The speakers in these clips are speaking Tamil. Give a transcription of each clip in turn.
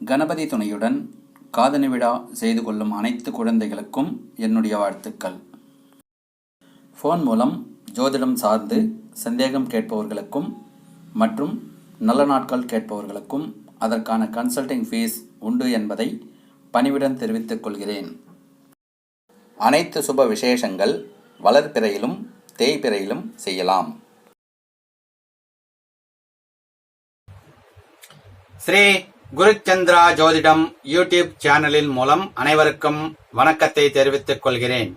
கணபதி துணையுடன் காதணி விழா செய்து கொள்ளும் அனைத்து குழந்தைகளுக்கும் என்னுடைய வாழ்த்துக்கள். ஃபோன் மூலம் ஜோதிடம் சார்ந்து சந்தேகம் கேட்பவர்களுக்கும் மற்றும் நல்ல நாட்கள் கேட்பவர்களுக்கும் அதற்கான கன்சல்டிங் ஃபீஸ் உண்டு என்பதை பணிவுடன் தெரிவித்துக் கொள்கிறேன். அனைத்து சுப விசேஷங்கள் வளர்பிறையிலும் தேய்பிறையிலும் செய்யலாம். ஸ்ரீ குருச்சந்திரா ஜோதிடம் யூடியூப் சேனலின் மூலம் அனைவருக்கும் வணக்கத்தை தெரிவித்துக் கொள்கிறேன்.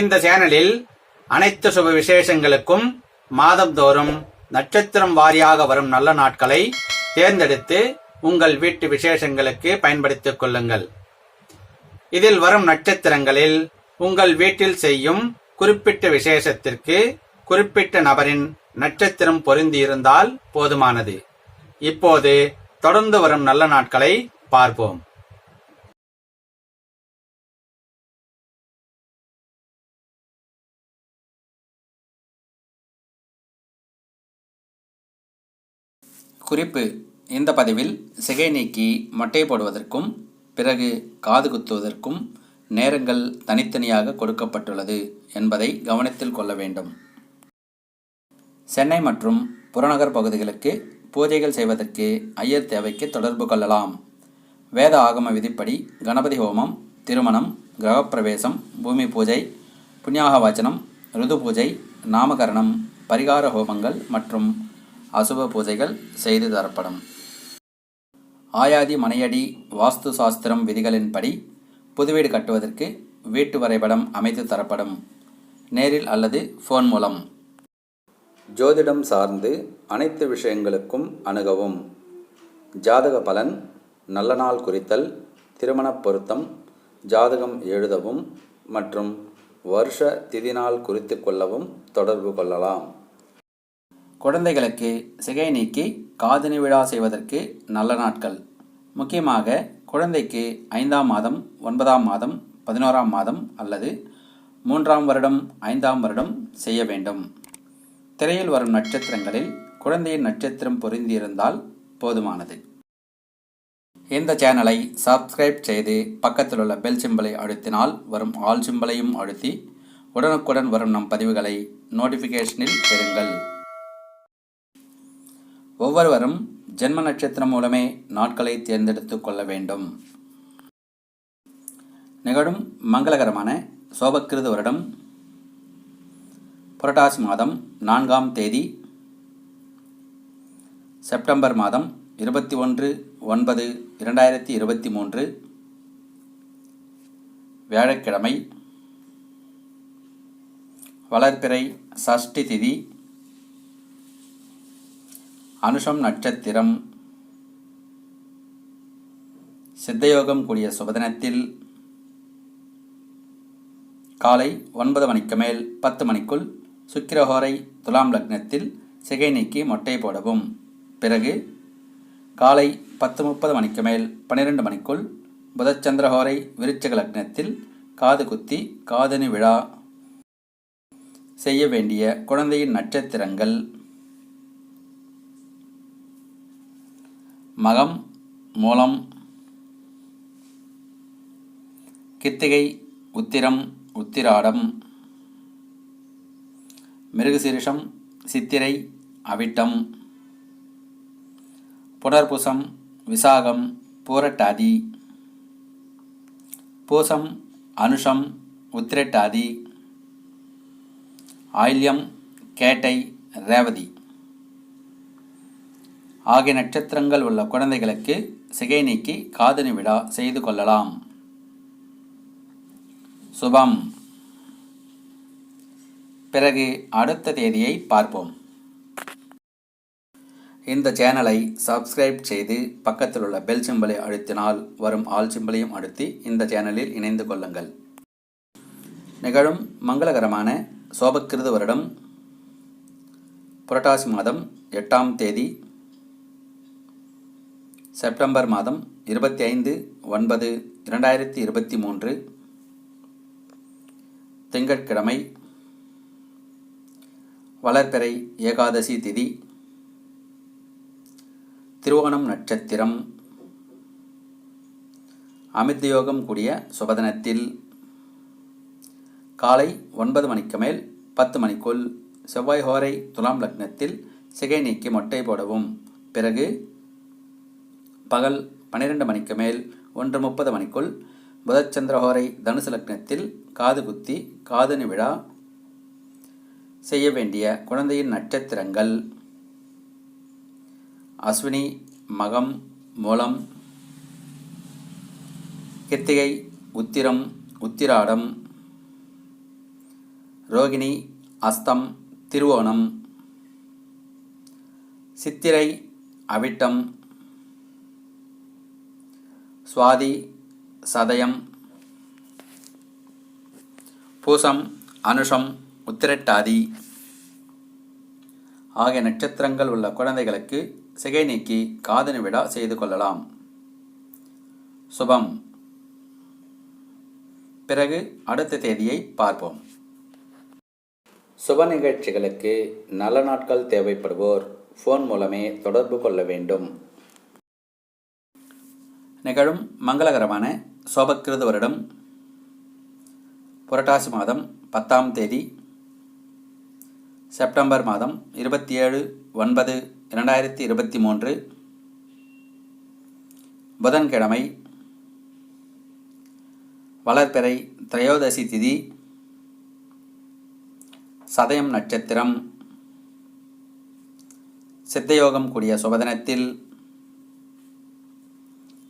இந்த சேனலில் அனைத்து சுப விசேஷங்களுக்கும் மாதந்தோறும் நட்சத்திரம் வாரியாக வரும் நல்ல நாட்களை தேர்ந்தெடுத்து உங்கள் வீட்டு விசேஷங்களுக்கு பயன்படுத்திக் கொள்ளுங்கள். இதில் வரும் நட்சத்திரங்களில் உங்கள் வீட்டில் செய்யும் குறிப்பிட்ட விசேஷத்திற்கு குறிப்பிட்ட நபரின் நட்சத்திரம் பொருந்தியிருந்தால் போதுமானது. இப்போது தொடர்ந்து வரும் நல்ல நாட்களை பார்ப்போம். குறிப்பு இந்த பதிவில் சிகை நீக்கி மட்டை போடுவதற்கும் பிறகு காது குத்துவதற்கும் நேரங்கள் தனித்தனியாக கொடுக்கப்பட்டுள்ளது என்பதை கவனத்தில் கொள்ள வேண்டும். சென்னை மற்றும் புறநகர் பகுதிகளுக்கு பூஜைகள் செய்வதற்கு ஐயர் தேவைக்கு தொடர்பு கொள்ளலாம். வேத ஆகம விதிப்படி கணபதி ஹோமம் திருமணம் கிரகப்பிரவேசம் பூமி பூஜை புண்ணியாக வாச்சனம் ருது பூஜை நாமகரணம் பரிகார ஹோமங்கள் மற்றும் அசுப பூஜைகள் செய்து தரப்படும். ஆயாதி மனையடி வாஸ்து சாஸ்திரம் விதிகளின்படி புதுவீடு கட்டுவதற்கு வீட்டு வரைபடம் அமைத்து தரப்படும். நேரில் அல்லது ஃபோன் மூலம். ஜோதிடம் சார்ந்து அனைத்து விஷயங்களுக்கும் அணுகவும். ஜாதக பலன் நல்ல நாள் குறித்தல் திருமணப் பொருத்தம் ஜாதகம் எழுதவும் மற்றும் வருஷ திதி நாள் குறித்து கொள்ளவும் தொடர்பு கொள்ளலாம். குழந்தைகளுக்கு சிகை நீக்கி காதணி விழா செய்வதற்கு நல்ல நாட்கள். முக்கியமாக குழந்தைக்கு ஐந்தாம் மாதம் ஒன்பதாம் மாதம் பதினோராம் மாதம் அல்லது மூன்றாம் வருடம் ஐந்தாம் வருடம் செய்ய வேண்டும். திரையில் வரும் நட்சத்திரங்களில் குழந்தையின் நட்சத்திரம் பொருந்தியிருந்தால் போதுமானது. இந்த சேனலை சப்ஸ்கிரைப் செய்து பக்கத்தில் உள்ள பெல் சிம்பலை அழுத்தினால் வரும் ஆல் சிம்பலையும் அழுத்தி உடனுக்குடன் வரும் நம் பதிவுகளை நோட்டிஃபிகேஷனில் பெறுங்கள். ஒவ்வொருவரும் ஜென்ம நட்சத்திரம் மூலமே நாட்களை தேர்ந்தெடுத்து கொள்ள வேண்டும். நிகழும் மங்களகரமான சோபக்கிருது வருடம் புரட்டாசி மாதம் நான்காம் தேதி செப்டம்பர் மாதம் இருபத்தி ஒன்று ஒன்பது இரண்டாயிரத்தி இருபத்தி மூன்று வியாழக்கிழமை வளர்பிறை சஷ்டி திதி அனுஷம் நட்சத்திரம் சித்தயோகம் கூடிய சுபதினத்தில் காலை ஒன்பது மணிக்கு மேல் பத்து மணிக்குள் சுக்கிரஹோரை துலாம் லக்னத்தில் சிகை நீக்கி மொட்டை போடவும். பிறகு காலை பத்து முப்பது மணிக்கு மேல் பன்னிரெண்டு மணிக்குள் புதச்சந்திரஹோரை விருச்சக லக்னத்தில் காது குத்தி காதணி விழா செய்ய வேண்டிய குழந்தையின் நட்சத்திரங்கள். மகம் மூலம் கித்திகை உத்திரம் உத்திராடம். மிருகசீரிஷம் சித்திரை அவிட்டம் புனர்பூசம் விசாகம் பூரட்டாதி பூசம் அனுஷம் உத்திரட்டாதி ஆயில்யம் கேட்டை ரேவதி. ஆகிய நட்சத்திரங்கள் உள்ள குழந்தைகளுக்கு சிகை நீக்கி காதணி விழா செய்து கொள்ளலாம். சுபம். பிறகு அடுத்த தேதியை பார்ப்போம். இந்த சேனலை சப்ஸ்கிரைப் செய்து பக்கத்தில் உள்ள பெல் சிம்பலை அழுத்தினால் வரும் ஆல் சிம்பலையும் அழுத்தி இந்த சேனலில் இணைந்து கொள்ளுங்கள். நிகழும் மங்களகரமான சோபக்கிருது வருடம் புரட்டாசி மாதம் எட்டாம் தேதி செப்டம்பர் மாதம் இருபத்தி ஐந்து ஒன்பது இரண்டாயிரத்தி இருபத்தி மூன்று திங்கட்கிழமை வளர்பிறை ஏகாதசி திதி. திருவோணம் நட்சத்திரம். அமிர்தயோகம் கூடிய சுபதனத்தில் காலை ஒன்பது மணிக்கு மேல் பத்து மணிக்குள் செவ்வாய் ஹோரை துலாம் லக்னத்தில் சிகை நீக்கி மொட்டை போடவும். பிறகு பகல் பன்னிரெண்டு மணிக்கு மேல் ஒன்று முப்பது மணிக்குள் புதச்சந்திரஹோரை தனுசு லக்னத்தில் காது குத்தி காதணி விழா செய்ய வேண்டிய குழந்தையின் நட்சத்திரங்கள். அஸ்வினி மகம் மூலம் கித்திகை உத்திரம் உத்திராடம் ரோகிணி அஸ்தம் திருவோணம் சித்திரை அவிட்டம் சுவாதி சதயம் பூசம் அனுஷம் உத்திரட்டாதி. ஆகிய நட்சத்திரங்கள் உள்ள குழந்தைகளுக்கு சிகை நீக்கி காதணி விழா செய்து கொள்ளலாம். சுபம். பிறகு அடுத்த தேதியை பார்ப்போம். சுப நிகழ்ச்சிகளுக்கு நல்ல நாட்கள் தேவைப்படுவோர் ஃபோன் மூலமே தொடர்பு கொள்ள வேண்டும். நிகழும் மங்களகரமான சோபக்கிருத வருடம் புரட்டாசி மாதம் பத்தாம் தேதி. செப்டம்பர் மாதம் இருபத்தி ஏழு ஒன்பது இரண்டாயிரத்தி இருபத்தி மூன்று. புதன்கிழமை வளர்பிறை திரையோதசி திதி. சதயம் நட்சத்திரம். சித்தயோகம் கூடிய சுபதினத்தில்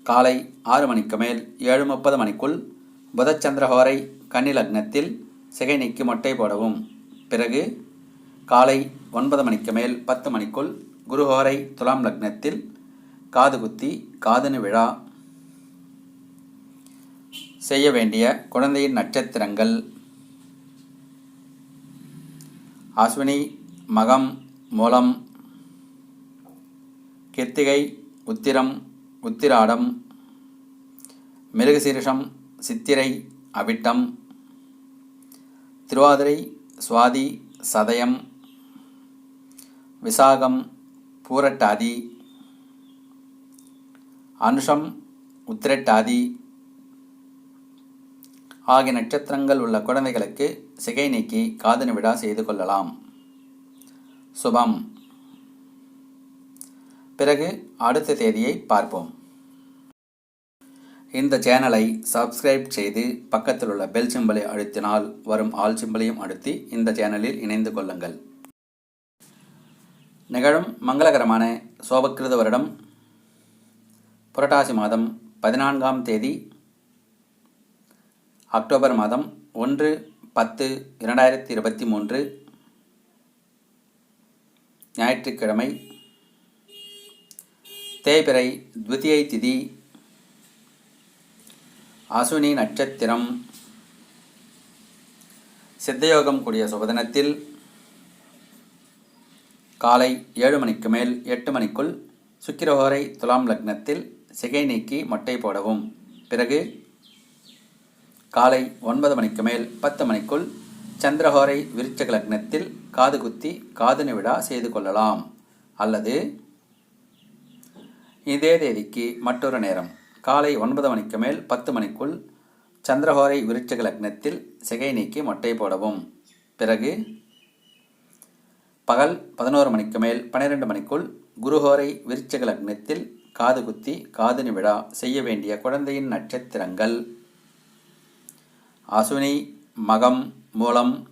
காலை ஆறு மணிக்கு மேல் ஏழு முப்பது மணிக்குள் புதச்சந்திரஹோரை கன்னி லக்னத்தில் சிகை நீக்கி மொட்டை போடவும். பிறகு காலை ஒன்பது மணிக்கு மேல் பத்து மணிக்குள் குருஹோரை துலாம் லக்னத்தில் காதுகுத்தி காதனு விழா செய்ய வேண்டிய குழந்தையின் நட்சத்திரங்கள். அஸ்வினி மகம் மூலம் கிருத்திகை உத்திரம் உத்திராடம் மிருகசீரிஷம் சித்திரை அவிட்டம் திருவாதிரை சுவாதி சதயம் விசாகம் பூரட்டாதி அனுஷம் உத்திரட்டாதி ஆகிய நட்சத்திரங்கள் உள்ள குழந்தைகளுக்கு சிகை நீக்கி காதணி விழா செய்து கொள்ளலாம். சுபம். பிறகு அடுத்த தேதியை பார்ப்போம். இந்த சேனலை சப்ஸ்கிரைப் செய்து பக்கத்தில் உள்ள பெல் சிம்பலை அழுத்தினால் வரும் ஆல் சிம்பலையும் அழுத்தி இந்த சேனலில் இணைந்து கொள்ளுங்கள். நிகழும் மங்களகரமான சோபக்கிருத வருடம் புரட்டாசி மாதம் பதினான்காம் தேதி அக்டோபர் மாதம் ஒன்று பத்து இரண்டாயிரத்தி இருபத்தி மூன்று ஞாயிற்றுக்கிழமை தேய்பிறை த்விதியை திதி அசுனி நட்சத்திரம் சித்தயோகம் கூடிய சுபதினத்தில் காலை ஏழு மணிக்கு மேல் எட்டு மணிக்குள் சுக்கிரஹோரை துலாம் லக்னத்தில் சிகை நீக்கி மொட்டை போடவும். பிறகு காலை ஒன்பது மணிக்கு மேல் பத்து மணிக்குள் சந்திரஹோரை விருச்சக லக்னத்தில் காது குத்தி காது விழா செய்து கொள்ளலாம். அல்லது இதே தேதிக்கு மற்றொரு நேரம். காலை ஒன்பது மணிக்கு மேல் பத்து மணிக்குள் சந்திரஹோரை விருச்சக லக்னத்தில் சிகை நீக்கி மொட்டை போடவும். பிறகு பகல் பதினோரு மணிக்கு மேல் பன்னிரெண்டு மணிக்குள் குருஹோரை விருச்சக லக்னத்தில் காது குத்தி காதுனி விழா செய்ய வேண்டிய குழந்தையின் நட்சத்திரங்கள். அசுனி மகம் மூலம்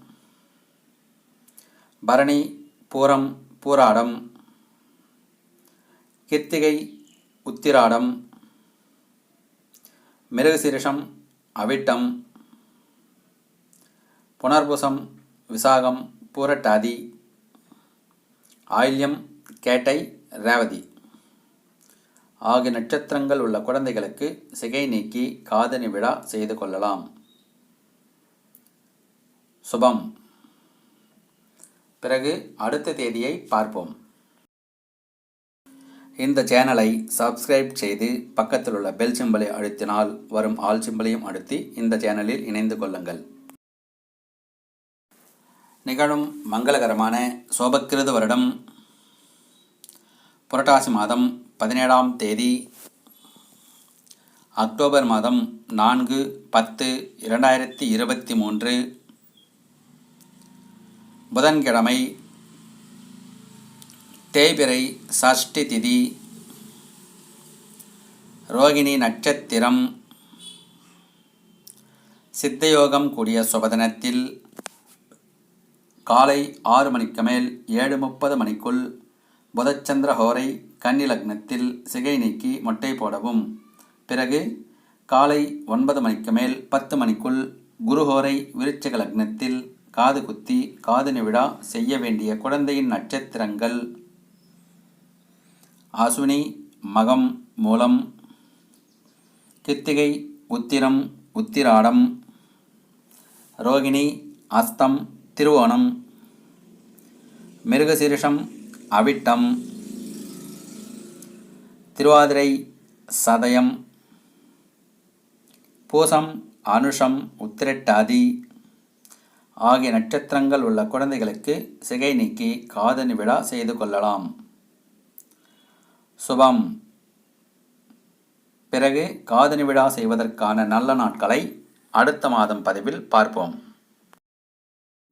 பரணி பூரம் பூராடம் கிருத்திகை உத்திராடம் மிருகசீரிஷம் அவிட்டம் புனர்புசம் விசாகம் பூரட்டாதி ஆயில்யம் கேட்டை ரேவதி. ஆகிய நட்சத்திரங்கள் உள்ள குழந்தைகளுக்கு சிகை நீக்கி காதணி விழா செய்து கொள்ளலாம். சுபம். பிறகு அடுத்த தேதியை பார்ப்போம். இந்த சேனலை சப்ஸ்கிரைப் செய்து பக்கத்தில் உள்ள பெல் சிம்பலை அழுத்தினால் வரும் ஆல் சிம்பலையும் அழுத்தி இந்த சேனலில் இணைந்து கொள்ளுங்கள். நிகழும் மங்களகரமான சோபக்கிருத வருடம். புரட்டாசி மாதம் பதினேழாம் தேதி. அக்டோபர் மாதம் நான்கு பத்து இரண்டாயிரத்தி இருபத்தி மூன்று. புதன்கிழமை தேய்பிரை சஷ்டி திதி. ரோகிணி நட்சத்திரம். சித்தயோகம் கூடிய சுபதனத்தில் காலை ஆறு மணிக்கு மேல் ஏழு முப்பது மணிக்குள் புதச்சந்திர ஹோரை கன்னி லக்னத்தில் சிகை நீக்கி மொட்டை போடவும். பிறகு காலை ஒன்பது மணிக்கு மேல் பத்து மணிக்குள் குருஹோரை விருச்சிக லக்னத்தில் காது குத்தி காது நிவிழா செய்ய வேண்டிய குழந்தையின் நட்சத்திரங்கள். அசுனி மகம் மூலம். கித்திகை உத்திரம் உத்திராடம். ரோகிணி அஸ்தம் திருவோணம். மிருகசீரிஷம் அவிட்டம் திருவாதிரை சதயம் பூசம் அனுஷம் உத்திரட்டாதி ஆகிய நட்சத்திரங்கள் உள்ள குழந்தைகளுக்கு சிகை நீக்கி காதணி விழா செய்து கொள்ளலாம். சுபம். பிறகு காதணி விழா செய்வதற்கான நல்ல நாட்களை அடுத்த மாதம் பதிவில் பார்ப்போம்.